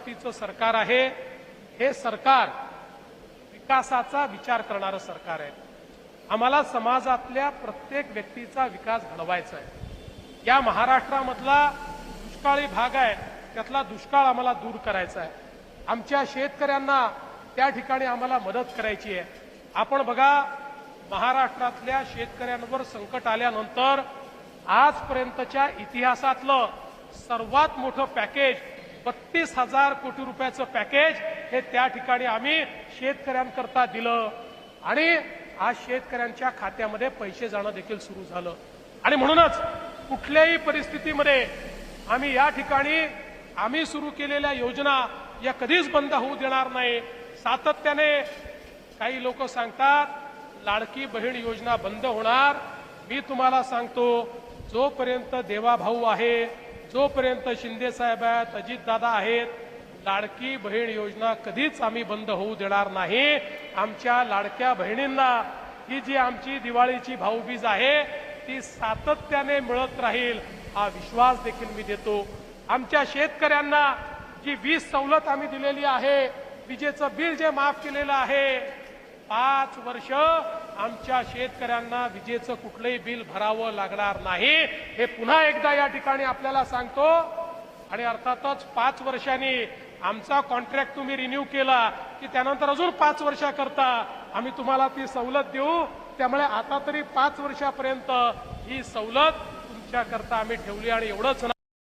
शक्तीचं सरकार आहे हे सरकार विकासाचा विचार करणारं सरकार आहे. आम्हाला समाजातल्या प्रत्येक व्यक्तीचा विकास घडवायचा आहे. या महाराष्ट्रामधला दुष्काळी भाग आहे त्यातला दुष्काळ आम्हाला दूर करायचा आहे. आमच्या शेतकऱ्यांना त्या ठिकाणी आम्हाला मदत करायची आहे. आपण बघा महाराष्ट्रातल्या शेतकऱ्यांवर संकट आल्यानंतर आजपर्यंतच्या इतिहासातलं सर्वात मोठं पॅकेज बत्तीस हजार कोटी रुपयाचं पॅकेज हे त्या ठिकाणी आम्ही शेतकऱ्यांकरता दिलं. आणि आज शेतकऱ्यांच्या खात्यामध्ये पैसे जाणं देखील सुरू झालं. आणि म्हणूनच कुठल्याही परिस्थितीमध्ये आम्ही या ठिकाणी आम्ही सुरू केलेल्या योजना या कधीच बंद होऊ देणार नाही. सातत्याने काही लोक सांगतात लाडकी बहीण योजना बंद होणार. मी तुम्हाला सांगतो जोपर्यंत देवाभाऊ आहे जोपर्यंत शिंदे साहेब आहेत अजितदादा आहेत लाडकी बहीण योजना कधीच आम्ही बंद होऊ देणार नाही. आमच्या लाडक्या बहिणींना ही जी आमची दिवाळीची भाऊबीज आहे ती सातत्याने मिळत राहील हा विश्वास देखील मी देतो. आमच्या शेतकऱ्यांना जी वीज सवलत आम्ही दिलेली आहे विजेचं बिल जे माफ केलेलं आहे पाच वर्ष आमच्या शेतकऱ्यांना विजेचं कुठलंही बिल भरावं लागणार नाही. हे पुन्हा एकदा या ठिकाणी आपल्याला सांगतो. आणि अर्थातच पाच वर्षांनी आमचा कॉन्ट्रॅक्ट तुम्ही रिन्यू केला की त्यानंतर अजून पाच वर्षाकरता आम्ही तुम्हाला ती सवलत देऊ. त्यामुळे आता तरी पाच वर्षापर्यंत ही सवलत तुमच्याकरता आम्ही ठेवली आणि एवढंच नाही